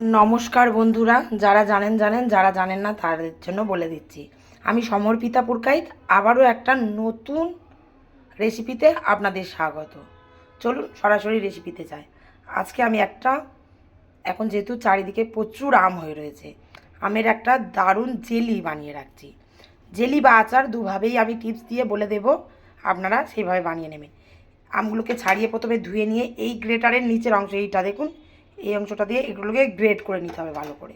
নমস্কার বন্ধুরা, যারা জানেন জানেন, যারা জানেন না তাদের জন্য বলে দিচ্ছি। আমি সমর্পিতা পুরকাইত, আবারও একটা নতুন রেসিপিতে আপনাদের স্বাগত। চলুন সরাসরি রেসিপিতে যাই। আজকে আমি একটা, এখন যেহেতু চারিদিকে প্রচুর আম হয়ে রয়েছে, আমের একটা দারুণ জেলি বানিয়ে রাখছি। জেলি বা আচার দুভাবেই আমি টিপস দিয়ে বলে দেব, আপনারা সেইভাবে বানিয়ে নেবেন। আমগুলোকে ছাড়িয়ে প্রথমে ধুয়ে নিয়ে এই গ্রেটারের নিচের অংশ এইটা দেখুন এই অংশটা দিয়ে এগুলোকে গ্রেড করে নিতে হবে ভালো করে।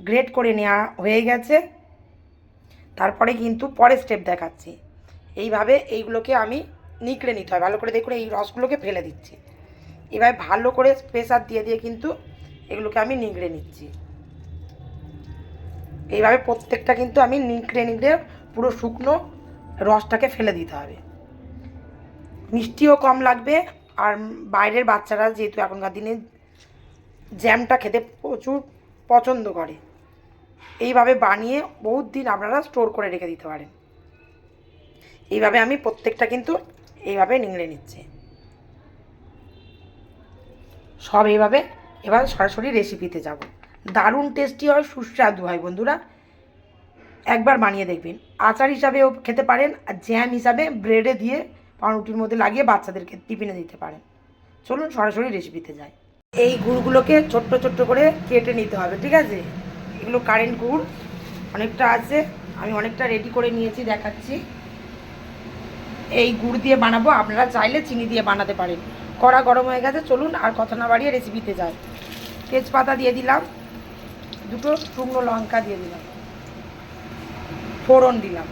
গ্রেড করে নেওয়া হয়ে গেছে। তারপরে কিন্তু পরের স্টেপ দেখাচ্ছি। এইভাবে এইগুলোকে আমি নিকড়ে নিতে হয়। ভালো করে দেখুন, এই রসগুলোকে ফেলে দিচ্ছি। এভাবে ভালো করে প্রেসার দিয়ে দিয়ে কিন্তু এগুলোকে আমি নিগড়ে নিচ্ছি। এইভাবে প্রত্যেকটা কিন্তু আমি নিগড়ে নিগড়ে পুরো শুকনো রসটাকে ফেলে দিতে হবে। মিষ্টিও কম লাগবে। আর বাইরের বাচ্চারা যেহেতু এখনকার দিনে জ্যামটা খেতে প্রচুর পছন্দ করে। এইভাবে বানিয়ে বহুত দিন আপনারা স্টোর করে রেখে দিতে পারেন। এইভাবে আমি প্রত্যেকটা কিন্তু এইভাবে নিংড়ে নিচ্ছি। সব এইভাবে এবার সরাসরি রেসিপিতে যাব। দারুণ টেস্টি হয়, সুস্বাদু হয় বন্ধুরা। একবার বানিয়ে দেখবেন। আচার হিসাবেও খেতে পারেন আর জ্যাম হিসাবে ব্রেডে দিয়ে পাউরুটির মধ্যে লাগিয়ে বাচ্চাদেরকে টিফিনে দিতে পারেন। চলুন সরাসরি রেসিপিতে যাই। এই গুড়গুলোকে ছোট্ট ছোট্ট করে কেটে নিতে হবে, ঠিক আছে? এগুলো কারেন্ট গুড়, অনেকটা আছে, আমি অনেকটা রেডি করে নিয়েছি, দেখাচ্ছি। এই গুড় দিয়ে বানাবো, আপনারা চাইলে চিনি দিয়ে বানাতে পারেন। কড়া গরম হয়ে গেছে, চলুন আর কথা না বাড়িয়ে রেসিপিতে যাই। তেজপাতা দিয়ে দিলাম, দুটো শুকনো লঙ্কা দিয়ে দিলাম। ফোড়ন দিলাম।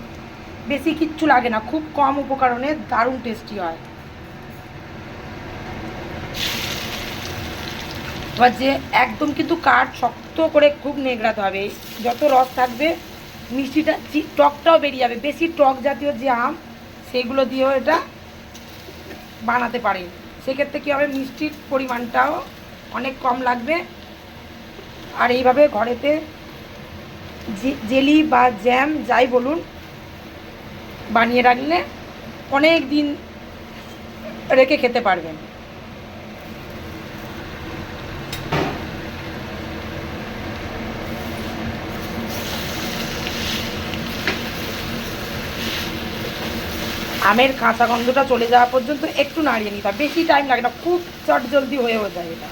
বেশি কিচ্ছু লাগে না, খুব কম উপকরণে দারুণ টেস্টি হয়। এবার যে একদম কিন্তু কাঠ শক্ত করে খুব নেগড়াতে হবে। যত রস থাকবে, মিষ্টিটা টকটাও বেরিয়ে যাবে। বেশি টক জাতীয় যে আম, সেগুলো দিয়েও এটা বানাতে পারে। সেক্ষেত্রে কী হবে, মিষ্টির পরিমাণটাও অনেক কম লাগবে। আর এইভাবে ঘরেতে জেলি বা জ্যাম যাই বলুন, বানিয়ে রাখলে অনেক দিন রেখে খেতে পারবেন। আমের কাঁচা গন্ধটা চলে যাওয়া পর্যন্ত একটু নাড়িয়ে নিতে হবে। বেশি টাইম লাগে না, খুব চট জলদি হয়েও যায় এটা।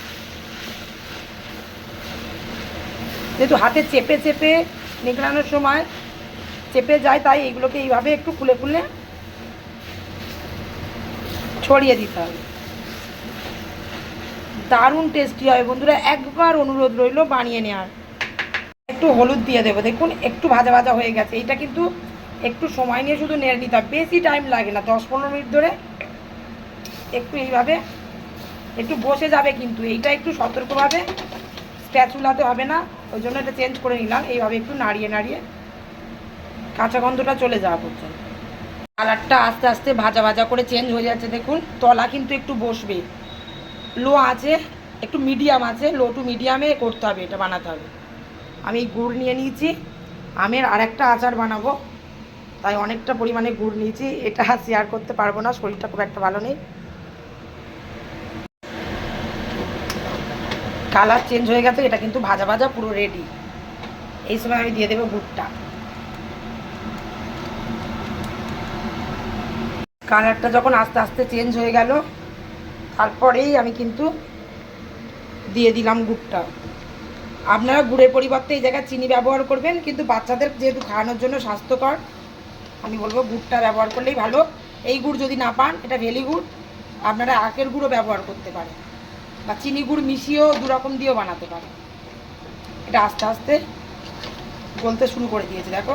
যেহেতু হাতে চেপে চেপে নিগড়ানোর সময় চেপে যায়, তাই এইগুলোকে এইভাবে একটু খুলে খুলে ছড়িয়ে দিতে হবে। দারুণ টেস্টি হয় বন্ধুরা, একবার অনুরোধ রইল বানিয়ে নেওয়ার। একটু হলুদ দিয়ে দেবো, দেখুন একটু ভাজা ভাজা হয়ে গেছে। এইটা কিন্তু একটু সময় নিয়ে শুধু নেড়ে নিতে হবে। বেশি টাইম লাগে না, দশ পনেরো মিনিট ধরে একটু এইভাবে একটু বসে যাবে কিন্তু। এইটা একটু সতর্কভাবে স্প্যাচুলাতে হবে না, ওই জন্য এটা চেঞ্জ করে নিলাম। এইভাবে একটু নাড়িয়ে নাড়িয়ে কাঁচা গন্ধটা চলে যাওয়া পর্যন্ত। কালারটা আস্তে আস্তে ভাজা ভাজা করে চেঞ্জ হয়ে যাচ্ছে। দেখুন, তলা কিন্তু একটু বসবে। লো আছে, একটু মিডিয়াম আছে লো টু মিডিয়ামে করতে হবে, এটা বানাতে হবে। আমি গুড় নিয়ে নিয়েছি, আমের আরেকটা আচার বানাবো। তাই অনেকটা পরিমাণে গুড় নিয়েছি। এটা শেয়ার করতে পারব না, শরীরটা খুব একটা ভালো নেই। কালার চেঞ্জ হয়ে গেছে, এটা কিন্তু ভাজা ভাজা পুরো রেডি এই সময় আমি দিয়ে দেবো গুড়টা। কালারটা যখন আস্তে আস্তে চেঞ্জ হয়ে গেল, তারপরেই আমি কিন্তু দিয়ে দিলাম গুড়টা। আপনারা গুড়ের পরিবর্তে এই জায়গায় চিনি ব্যবহার করবেন, কিন্তু বাচ্চাদের যেহেতু খাওয়ানোর জন্য স্বাস্থ্যকর আমি বলব গুড়টা ব্যবহার করলেই ভালো। এই গুড় যদি না পান, এটা ভেলি গুড়। আপনারা আখের গুঁড়ো ব্যবহার করতে পারেন। বা চিনি গুড় মিশিয়েও দু রকম দিয়েও বানাতে পারেন। এটা আস্তে আস্তে গলতে শুরু করে দিয়েছে, দেখো।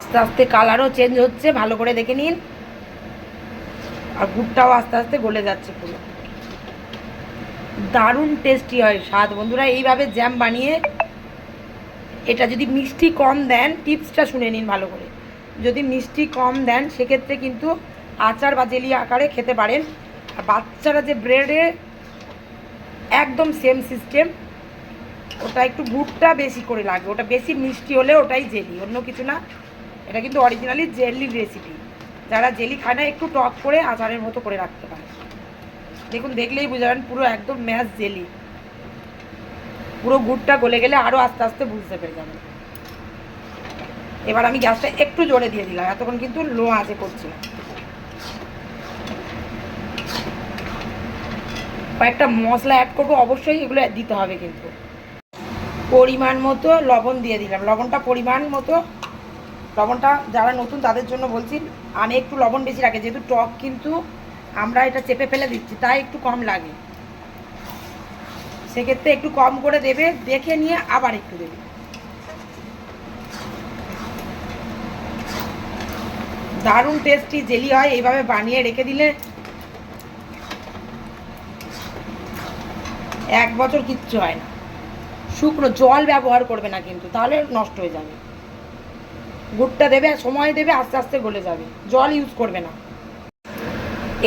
আস্তে আস্তে কালারও চেঞ্জ হচ্ছে, ভালো করে দেখে নিন। আর গুড়টাও আস্তে আস্তে গলে যাচ্ছে পুরো। দারুণ টেস্টি হয় স্বাদ। বন্ধুরা, এইভাবে জ্যাম বানিয়ে এটা যদি মিষ্টি কম দেন, টিপসটা শুনে নিন ভালো করে। যদি মিষ্টি কম দেন, সেক্ষেত্রে কিন্তু আচার বা জেলি আকারে খেতে পারেন। আর বাচ্চারা যে ব্রেডে একদম সেম সিস্টেম ওটা একটু গুড়টা বেশি করে লাগবে ওটা বেশি মিষ্টি হলে ওটাই জেলি, অন্য কিছু না। এটা কিন্তু অরিজিনালি জেলির রেসিপি যারা জেলি খায় না, একটু টক করে আচারের মতো করে রাখতে পারে। দেখুন, দেখলেই বুঝাবেন পুরো একদম ম্যাচ জেলি। পুরো গুড়টা গলে গেলে আরও আস্তে আস্তে বুঝতে পেরে যাবে। এবার আমি গ্যাসটা একটু জোরে দিয়ে দিলাম, এতক্ষণ কিন্তু লো আঁচে করছিলাম। কয়েকটা মশলা অ্যাড করব, অবশ্যই এগুলো দিতে হবে কিন্তু। পরিমাণ মতো লবণ দিয়ে দিলাম। লবণটা পরিমাণ মতো, লবণটা যারা নতুন তাদের জন্য বলছি, আমি একটু লবণ বেশি রাখি, যেহেতু টক কিন্তু আমরা এটা চেপে ফেলে দিচ্ছি, তাই একটু কম লাগে। সেক্ষেত্রে একটু কম করে দেবে, দেখে নিয়ে আবার একটু দেবে। দারুণ টেস্টি জেলি হয়, এইভাবে বানিয়ে রেখে দিলে এক বছর কিচ্ছু হয় না। শুকনো জল ব্যবহার করবে না কিন্তু, তাহলে নষ্ট হয়ে যাবে। গুড়টা দেবে, সময় দেবে, আস্তে আস্তে গলে যাবে। জল ইউজ করবে না।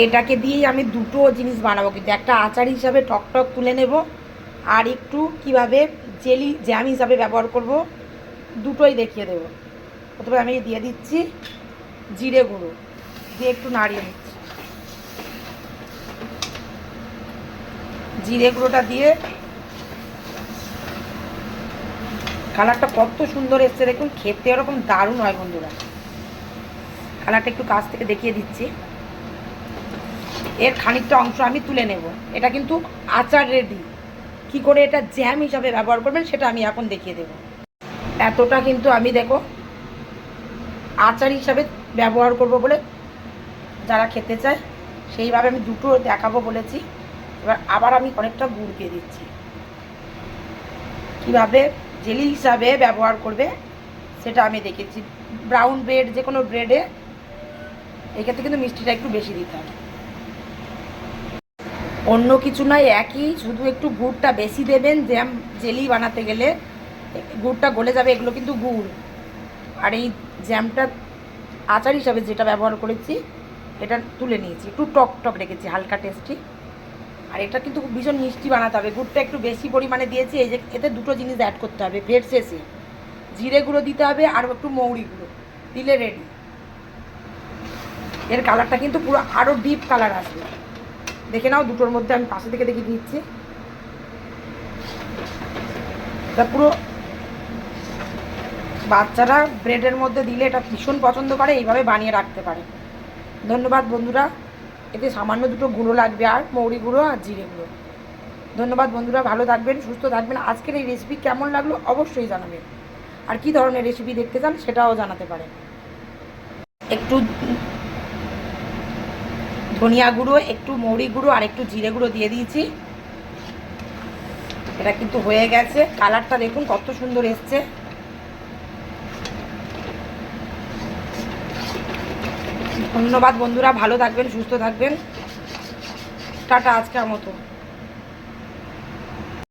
এটাকে দিয়েই আমি দুটো জিনিস বানাবো, কিন্তু একটা আচার হিসাবে টক টক তুলে নেব। আর একটু কীভাবে জেলি জ্যাম হিসাবে ব্যবহার করব, দুটোই দেখিয়ে দেবো। প্রথমে আমি দিয়ে দিচ্ছি জিরে গুঁড়ো, দিয়ে একটু নাড়িয়ে নিচ্ছি। জিরে গুঁড়োটা দিয়ে কালারটা কত সুন্দর এসছে, দেখুন, খেতে ওরকম দারুণ হয় বন্ধুরা। কালারটা একটু কাছ থেকে দেখিয়ে দিচ্ছি। এর খানিকটা অংশ আমি তুলে নেব। এটা কিন্তু আচার রেডি। কি করে এটা জ্যাম হিসাবে ব্যবহার করবেন সেটা আমি এখন দেখিয়ে দেব। এতটা কিন্তু আমি দেখো আচার হিসাবে ব্যবহার করব বলে যারা খেতে চায়, সেইভাবে আমি দুটো দেখাবো বলেছি। এবার আবার আমি অনেকটা গুড় দিয়ে দিচ্ছি। কীভাবে জেলি হিসাবে ব্যবহার করবে সেটা আমি দেখেছি। ব্রাউন ব্রেড যে কোনো ব্রেডে, এক্ষেত্রে কিন্তু মিষ্টিটা একটু বেশি দিতে হবে। অন্য কিছু নয় একই, শুধু একটু গুড়টা বেশি দেবেন, জ্যাম, জেলি বানাতে গেলে গুড়টা গলে যাবে, এগুলো কিন্তু গুড়। আর এই জ্যামটা আচার হিসাবে যেটা ব্যবহার করেছি, এটা তুলে নিয়েছি, একটু টক টক রেখেছি, হালকা টেস্টি আর এটা কিন্তু ভীষণ মিষ্টি বানাতে হবে, গুড়টা একটু বেশি পরিমাণে দিয়েছি, এই যে এতে দুটো জিনিস অ্যাড করতে হবে ভেট শেষে। জিরে গুঁড়ো দিতে হবে আর একটু মৌরি গুঁড়ো, দিলে রেডি এর কালারটা কিন্তু পুরো আরও ডিপ কালার আসবে। দেখে নাও, দুটোর মধ্যে আমি পাশে থেকে দেখিয়ে দিচ্ছি। এটা পুরো বাচ্চারা ব্রেডের মধ্যে দিলে এটা ভীষণ পছন্দ করে, এইভাবে বানিয়ে রাখতে পারে। ধন্যবাদ বন্ধুরা, এতে সামান্য দুটো গুঁড়ো লাগবে, আর মৌরি গুঁড়ো আর জিরে গুঁড়ো। ধন্যবাদ বন্ধুরা, ভালো থাকবেন, সুস্থ থাকবেন। আজকের এই রেসিপি কেমন লাগল অবশ্যই জানাবেন। আর কি ধরনের রেসিপি দেখতে চান সেটাও জানাতে পারেন। একটু ধনিয়া গুঁড়ো, একটু মৌরি গুঁড়ো আর একটু জিরে গুঁড়ো দিয়ে দিয়েছি। এটা কিন্তু হয়ে গেছে। কালারটা দেখুন কত সুন্দর এসছে। ধন্যবাদ বন্ধুরা, ভালো থাকবেন, সুস্থ থাকবেন। টাটা আজকের মতো।